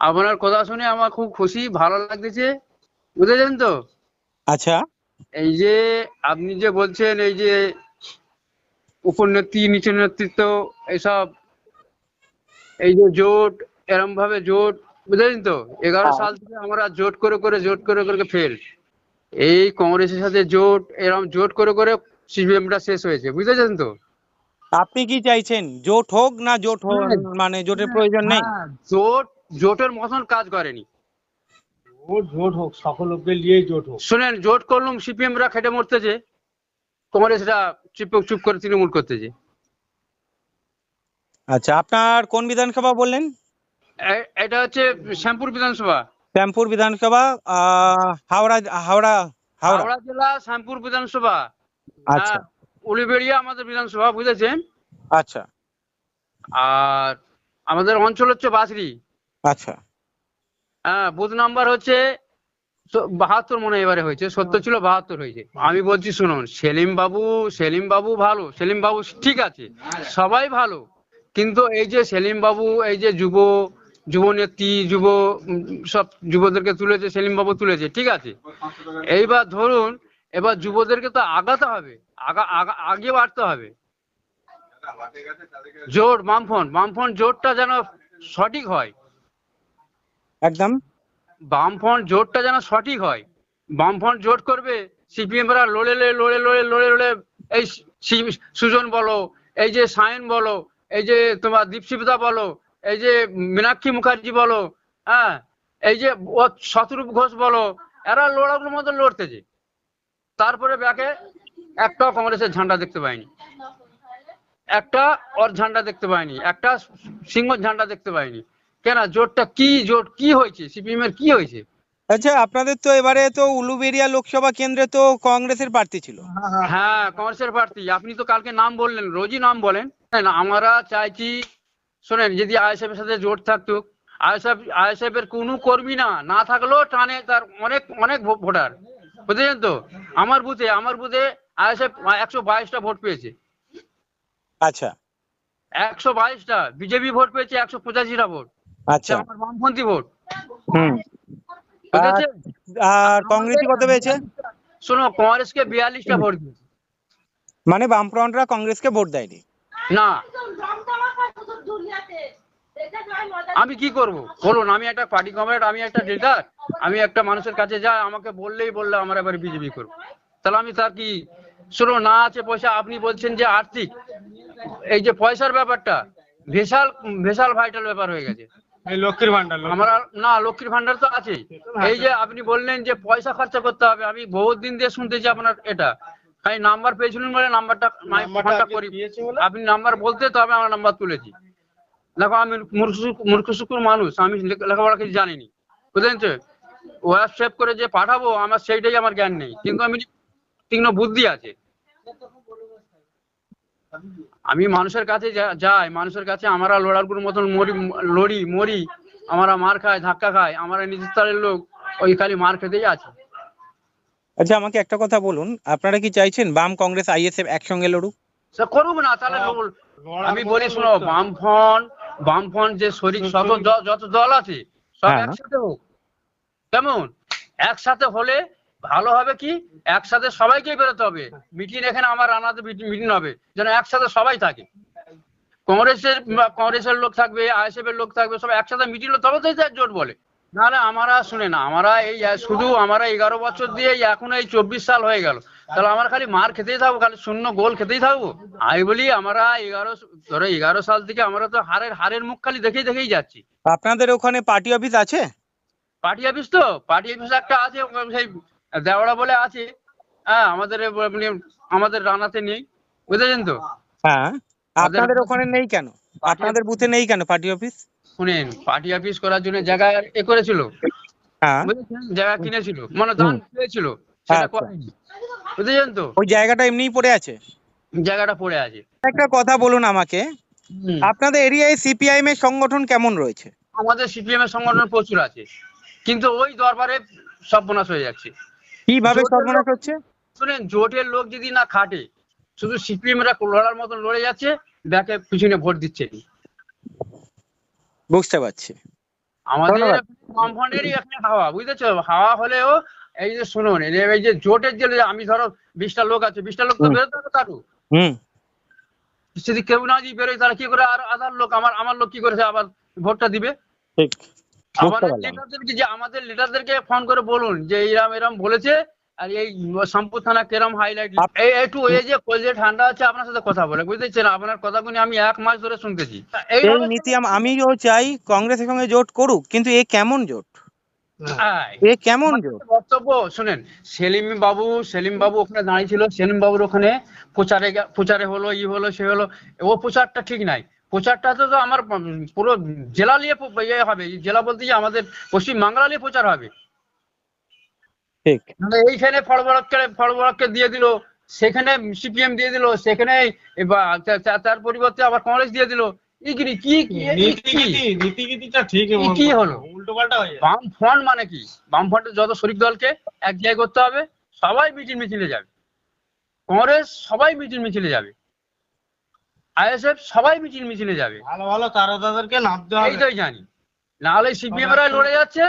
আপনার কথা শুনে আমার খুব খুশি ভালো লাগতেছে। বুঝেছেন তো? আচ্ছা। এই যে আপনি যে বলছেন এই যে উপর নেত্রী নিচের নেতৃত্ব এইসব এই যে জোট এরম ভাবে জোট বুঝলেন তো? এগারো হ্যাঁ। সাল থেকে আমরা জোট করে করে জোট করে করে ফেল। এই কংগ্রেসের সাথে জোট এরম জোট করে করে সিপিএমটা শেষ হয়েছে বুঝেছেন তো? আপনি কি চাইছেন? জোট হোক না জোট হোক হ্যাঁ। মানে জোটের প্রয়োজন নেই? হ্যাঁ, জোট জোটের মতন কাজ করেনি। জোট জোট হোক সকল লোককে নিয়েই জোট হোক। শুনেন জোট করলুম সিপিএম রা খেটে মরতেছে। কংগ্রেসরা চুপ চুপ করে তৃণমূল করতেছে। আচ্ছা আপনার কোন বিধানসভা বললেন? এটা হচ্ছে শ্যামপুর বিধানসভা। শ্যামপুর বিধানসভা হাওড়া হাওড়া হাওড়া। জেলা শ্যামপুর বিধানসভা। আচ্ছা। উলিবেড়িয়া আমাদের বিধানসভা বুঝেছেন? আচ্ছা। আর আমাদের অঞ্চল হচ্ছে বাসরি আচ্ছা। হ্যাঁ বুথ নাম্বার হচ্ছে বাহাত্তর মনে এবারে হয়েছে, সত্তর ছিল, বাহাত্তর হয়েছে। আমি বলছি, শুনুন, সেলিম বাবু সেলিম বাবু ভালো, সেলিম বাবু ঠিক আছে, সবাই ভালো, কিন্তু এই যে সেলিম বাবু, এই যে যুব যুব নেত্রী, যুব সব যুবদেরকে তুলেছে, সেলিম বাবু তুলেছে, ঠিক আছে? এইবার ধরুন, এবার যুবদেরকে তো আগাতে হবে, আগা আগা আগে বাড়তে হবে। জোট বামফ্রন্ট বামফ্রন্ট জোটটা যেন সঠিক হয়। একদম। বামফ্রন্ট জোটটা যেন সঠিক হয়। বামফ্রন্ট জোট করবে, সিপিএম রা লড়ে লড়ে লড়ে লড়ে লড়ে লড়ে, এই সুজন বলো, এই যে সায়ন বলো, এই যে তোমার দীপশিবদা বলো, এই যে মীনাক্ষী মুখার্জি বলো হ্যাঁ এই যে শতরূপ ঘোষ বলো, এরা লড়াগুলোর মতো লড়তেছে তারপরে ব্যাকে একটাও কংগ্রেসের ঝান্ডা দেখতে পাইনি। একটা ওর ঝান্ডা দেখতে পাইনি, একটা সিংহ ঝান্ডা দেখতে পাইনি। কেন? জোটটা কি জোট? কি হয়েছে? সিপিএম এর কি হয়েছে? আচ্ছা আপনাদের তো এবারে তো উলুবেড়িয়া লোকসভা কেন্দ্রে তো কংগ্রেসের প্রার্থী ছিল। হ্যাঁ কংগ্রেসের প্রার্থী। আপনি তো কালকে নাম বললেন রোজই নাম বলেন। না আমরা চাইছি শোনেন যদি আইএসএফ এর সাথে জোট থাকতো আইএসএফ আইএসএফ এর কোনো কর্মী না না থাকলেও টানে তার অনেক অনেক ভোটার। বুঝেছেন তো? আমার বুথে আমার বুথে আইএসএফ একশো বাইশটা ভোট পেয়েছে। আচ্ছা। একশো বাইশটা বিজেপি ভোট পেয়েছে একশো পঁচাশিটা ভোট। আচ্ছা। আমার বামপন্থী ভোট। হুম। আর কংগ্রেসই কত পেয়েছে? শোনো কংগ্রেসকে বিয়াল্লিশটা ভোট দিয়েছে। মানে বামফ্রন্টরা কংগ্রেসকে ভোট দেয়নি? না। আমি কি করব? বলুন আমি একটা পার্টি কমরেড আমি একটা লিডার আমি একটা মানুষের কাছে যাই আমাকে বললেই বললে আমার এবার বিজেপি করব। তাহলে আমি তার কি শুনো না আছে পয়সা আপনি বলছেন যে আর্থিক। এই যে পয়সার ব্যাপারটা ভেসাল ভেসাল ভাইটাল ব্যাপার হয়ে গেছে। লক্ষ্মীর ভান্ডার আমরা না লক্ষ্মীর ভান্ডার তো আছেই এই যে আপনি বললেন যে পয়সা খরচা করতে হবে আমি বহুত দিন দিয়ে শুনতেছি আপনার এটা। নাম্বার পেয়েছিলেন বলে নাম্বারটা ফোনটা আপনি করি। আপনি নাম্বার বলতে তবে আমার নাম্বার তুলেছি। দেখো আমি মূর্খ মূর্খ শুকুর মানুষ আমি লেখাপড়া কিছু জানিনি। বুঝলেন তো? সেভ করে যে পাঠাবো আমার সেইটাই আমার জ্ঞান নেই। কিন্তু আমি তীক্ষ্ণ বুদ্ধি আছে। আমি মানুষের কাছে যাই মানুষের কাছে আমরা লড়াগুলোর মতন মরি লড়ি মরি আমরা মার খাই ধাক্কা খাই আমরা নিজের স্তরের লোক ওই খালি মার খেতেই আছে। আচ্ছা আমাকে একটা কথা বলুন আপনারা কি চাইছেন বাম কংগ্রেস আইএসএফ একসঙ্গে লড়ুক? সে করুক না তাহলে লড়- আমি বলি শোনো বামফ্রন্ট বামফ্রন্ট যে শরীর শত দ- যত দল আছে সব হ্যাঁ। একসাথে হোক। কেমন? একসাথে হলে ভালো হবে কি? একসাথে সবাইকে বেরোতে হবে। মিটিং এখানে আমার রানাতে মিটিং হবে। যেন একসাথে সবাই থাকে। কংগ্রেসের কংগ্রেসের লোক থাকবে আইএসএফ এর লোক থাকবে সব একসাথে মিটিং তবে তো জোট বলে। নাহলে আমরা শুনে না। আমরা এই শুধু আমরা এগারো বছর দিয়ে এখন এই চব্বিশ সাল হয়ে গেল। তাহলে আমরা খালি মার খেতেই থাকব খালি শূন্য গোল খেতেই থাকব? আমি বলি আমরা এগারো ধরো এগারো সাল থেকে আমরা তো হারের হারের মুখ খালি দেখেই দেখেই যাচ্ছি। আপনাদের ওখানে পার্টি অফিস আছে? পার্টি অফিস তো? পার্টি অফিস একটা আছে সেই দেওড়া বলে আছে হ্যাঁ আমাদের মানে আমাদের রানাতে নেই বুঝেছেন তো? হ্যাঁ আপনাদের ওখানে নেই কেন? আপনাদের বুথে নেই কেন পার্টি অফিস? শুনেন পার্টি অফিস করার জন্য জায়গা এ করেছিল হ্যাঁ। বুঝেছেন? জায়গা কিনেছিল মানে দান পেয়েছিল সেটা আচ্ছা। করেনি বুঝেছেন তো? ওই জায়গাটা এমনিই পড়ে আছে? জায়গাটা পড়ে আছে। একটা কথা বলুন আমাকে আপনাদের এরিয়ায় সিপিআইএম এর সংগঠন কেমন রয়েছে? আমাদের সিপিএম এর সংগঠন প্রচুর আছে কিন্তু ওই দরবারে সব বোনাস হয়ে যাচ্ছে। কীভাবে সর্বনাশ হচ্ছে? শুনেন জোটের লোক যদি না খাটে শুধু সিপিএম রা লড়ার মতন লড়ে যাচ্ছে ব্যাকে পিছনে ভোট দিচ্ছে বুঝতে পারছি। আমাদের। বামফ্রন্টেরই হাওয়া বুঝতেছো হাওয়া হলেও এই যে শুনুন এই যে- জোটের যে আমি ধরো বিশটা লোক আছে বিশটা লোক তো বেরোতে হবে হুম। যদি কেউ না যদি বেরোয় তাহলে কি করে? আর আধার লোক আমার আমার লোক কি করেছে? আবার ভোটটা দিবে? ঠিক। আমাদের লিডারদেরকে যে আমাদের লিডারদেরকে ফোন করে বলুন যে এরম এরম বলেছে আর এই সম্পদ থানা কেরম হাইলাইট এই একটু এই যে কলজে ঠান্ডা আছে আপনার সাথে কথা বলে বুঝতেছেন? আপনার কথাগুলি আমি এক মাস ধরে শুনতেছি। এই নীতি আমিও চাই কংগ্রেসের সঙ্গে জোট করুক কিন্তু এ কেমন জোট? এ কেমন বক্তব্য শুনেন সেলিম বাবু সেলিম বাবু ওখানে দাঁড়িয়ে ছিল সেলিম বাবুর ওখানে প্রচারে প্রচারে হলো ই হলো সে হলো ও প্রচারটা ঠিক নাই। প্রচারটা তো আমার পুরো জেলা নিয়ে ইয়ে হবে জেলা বলতে কি আমাদের পশ্চিম বাংলা নিয়ে প্রচার হবে। ঠিক। মানে এইখানে ফলবরককে ফলবরককে দিয়ে দিল সেখানে সিপিএম দিয়ে দিল সেখানে তার পরিবর্তে আবার কংগ্রেস দিয়ে দিল। ইগিরি কি নীতিগীতিটা ঠিক কি কি হলো? উল্টো পাল্টা হয়ে বাম ফ্রন্ট মানে কি? বাম ফ্রন্টের যত শরিক দলকে এক জায়গায় করতে হবে সবাই মিটিং মিছিলে যাবে। কংগ্রেস সবাই মিটিং মিছিলে যাবে। আইএসএফ সবাই মিছিল মিছিলে যাবে। ভালো ভালো তারা তাদেরকে নামতে হবে। এইটাই জানি। নাহলে সিপিএম এরা লড়ে যাচ্ছে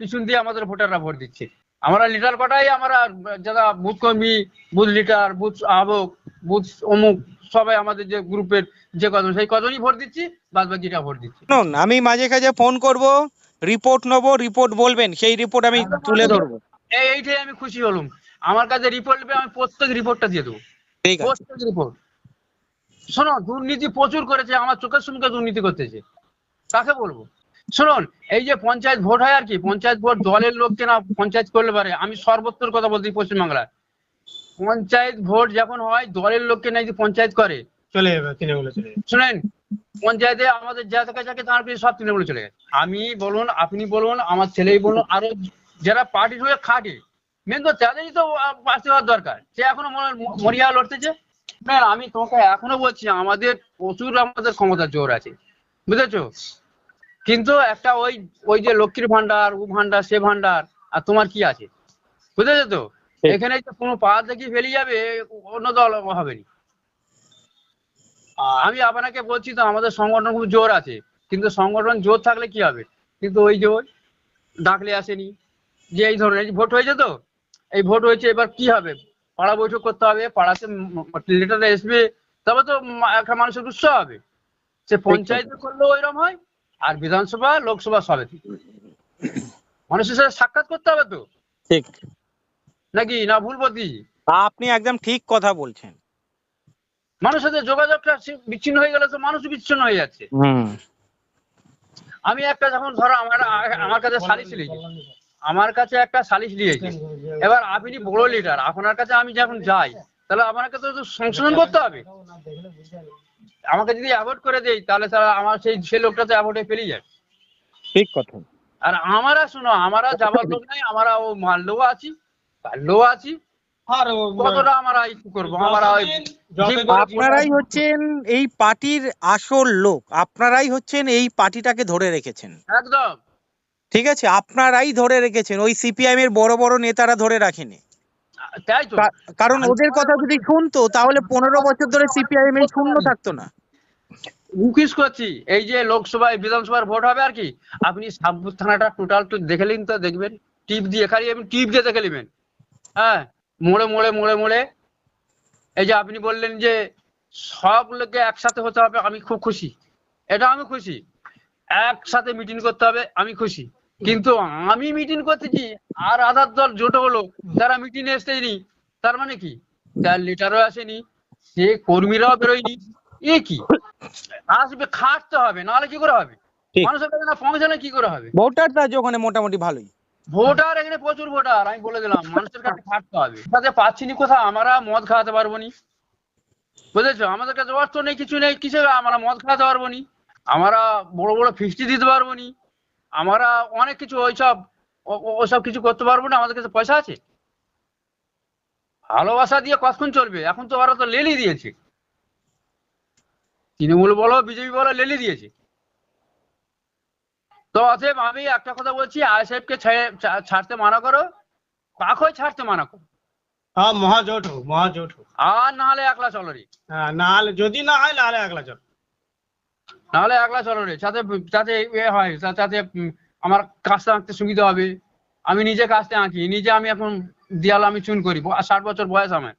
পিছন দিয়ে আমাদের ভোটাররা ভোট দিচ্ছে। আমরা লিটার কটাই আমরা যারা বুথ কর্মী বুথ লিটার বুথ আহ্বক বুথ অমুক সবাই আমাদের যে গ্রুপের যে কজন সেই কজনই ভোট দিচ্ছি বাদ বাকিটা ভোট দিচ্ছি। শুনুন আমি মাঝে কাজে ফোন করব রিপোর্ট নেব রিপোর্ট বলবেন সেই রিপোর্ট আমি তুলে ধরবো। এই এইটাই আমি খুশি হলাম। আমার কাছে রিপোর্ট নেবে আমি প্রত্যেক রিপোর্টটা দিয়ে দেবো। ঠিক আছে। প্রত্যেক রিপোর্ট। শোনো দুর্নীতি প্রচুর করেছে আমার চোখের সামনে দুর্নীতি করতেছে। কাকে বলব? শুনুন এই যে পঞ্চায়েত ভোট হয় আর কি পঞ্চায়েত ভোট দলের লোককে না পঞ্চায়েত করলে পারে। আমি সর্বত্র কথা বলছি পশ্চিমবাংলায়। পঞ্চায়েত ভোট যখন হয় দলের লোককে নাকি পঞ্চায়েত করে চলে যাবে তৃণমূলে চলে যাবে। শুনেন পঞ্চায়েতে আমাদের যা থেকে যাকে তার সব তৃণমূলে চলে গেছে। আমি বলুন আপনি বলুন আমার ছেলেই বলুন আরও যারা পার্টির হয়ে খাটে। মেন তো তাদেরই তো পাশে হওয়ার দরকার। সে এখনও মরিয়া লড়তেছে। না আমি তোমাকে এখনও বলছি আমাদের প্রচুর আমাদের ক্ষমতার জোর আছে। বুঝেছ? কিন্তু একটা ওই ওই যে লক্ষ্মীর ভান্ডার ও ভান্ডার সে ভান্ডার আর তোমার কি আছে? বুঝেছ তো? এখানে যে কোনো পা দেখি ফেলে যাবে অন্য দল হবে না। আমি আপনাকে বলছি তো আমাদের সংগঠন খুব জোর আছে। কিন্তু সংগঠন জোর থাকলে কি হবে? কিন্তু ওই যে ওই ডাকলে আসেনি। যে এই ধরনের এই ভোট হয়েছে তো? এই ভোট হয়েছে এবার কি হবে? পাড়া বৈঠক করতে হবে পাড়াতে লিটাররা আসবে তবে তো একটা মানুষের উৎসাহ হবে। সে পঞ্চায়েতে করলেও ওইরকম হয় আর বিধানসভা লোকসভা সবে মানুষের সাথে সাক্ষাৎ করতে হবে তো। ঠিক। নাকি না ভুল বলছি আপনি একদম ঠিক কথা বলছেন। মানুষের সাথে যোগাযোগটা বিচ্ছিন্ন হয়ে গেলে তো মানুষ বিচ্ছিন্ন হয়ে যাচ্ছে। আমি একটা যখন ধরো আমার আমার কাছে সালিশ লিখি আমার কাছে একটা সালিশ লিয়েছে এবার আপনি বড় লিডার আপনার কাছে আমি যখন যাই তাহলে আমাকে তো সংশোধন করতে হবে। আমাকে যদি অ্যাভয়েড করে দেই তাহলে তাহলে আমার সেই সেই লোকটা তো অ্যাভয়েডে পেরিয়ে যায় ঠিক কথা। আর আমরা শুনো আমরা যাবার লোক নাই আমরা ও মারলেও আছি পারলেও আছি। আর কতটা আমরা একটু করব? আমরা আপনারাই হচ্ছেন এই পার্টির আসল লোক। আপনারাই হচ্ছেন এই পার্টিটাকে ধরে রেখেছেন। একদম। ঠিক আছে? আপনারাই ধরে রেখেছেন। ওই সিপিআইএম এর বড় বড় নেতারা ধরে রাখেনি। তাই তো। কারণ ওদের কথা যদি শুনতো তাহলে পনেরো বছর ধরে সিপিআইএম এই শূন্য থাকতো না। মুখিস করছি এই যে লোকসভায় বিধানসভার ভোট হবে আর কি? আপনি সাবপুর থানাটা টোটাল একটু দেখে নিন তো দেখবেন। টিপ দিয়ে খালি আপনি টিপ দিয়ে দেখে নেবেন। হ্যাঁ? মোড়ে মোড়ে মোড়ে মোড়ে। এই যে আপনি বললেন যে সব লোকে একসাথে হতে হবে আমি খুব খুশি। এটা আমি খুশি। একসাথে মিটিং করতে হবে আমি খুশি। কিন্তু আমি মিটিং করতেছি আর আধার দল জোট হলো তারা মিটিং এসেনি তার মানে কি? তার লিটারও আসেনি সে কর্মীরাও বেরোয়নি এ কি? আসবে খাটতে হবে নাহলে কি করে হবে? মানুষের কাছে না পৌঁছালে কি করে হবে? ভোটার তা ওখানে মোটামুটি ভালোই। ভোটার এখানে প্রচুর ভোটার আমি বলে দিলাম মানুষের কাছে খাটতে হবে। তাতে পাচ্ছি নি কোথাও আমরা মদ খাওয়াতে পারব নি। বুঝেছ? আমাদের কাছে অর্থ নেই কিছু নেই কিছু আমরা মদ খাওয়াতে পারব নি। আমরা বড় বড় ফিস্টি দিতে পারব নি। আমরা অনেক কিছু ওইসব ওসব কিছু করতে পারব না আমাদের কাছে পয়সা আছে। ভালোবাসা দিয়ে কতক্ষণ চলবে? এখন তো ওরা তো লেলি দিয়েছে। তৃণমূল বলো বিজেপি বলো লেলি দিয়েছে। তো অতএব আমি একটা কথা বলছি আইএসএফ কে ছেড়ে- ছাড়তে মানা করো। কাকই ছাড়তে মানা করো। হ্যাঁ মহাজোট হোক মহাজোট হোক। আর নাহলে একলা চলো রে। না নাহলে যদি না হয় নাহলে একলা চল। নাহলে একলা চলো রে। যাতে যাতে এ হয়, যাতে আমার কাজটা আঁকতে সুবিধা হবে। আমি নিজে কাজটা আঁকি, নিজে আমি এখন দেয়াল আমি চুন করি ষাট বছর বয়স আমার।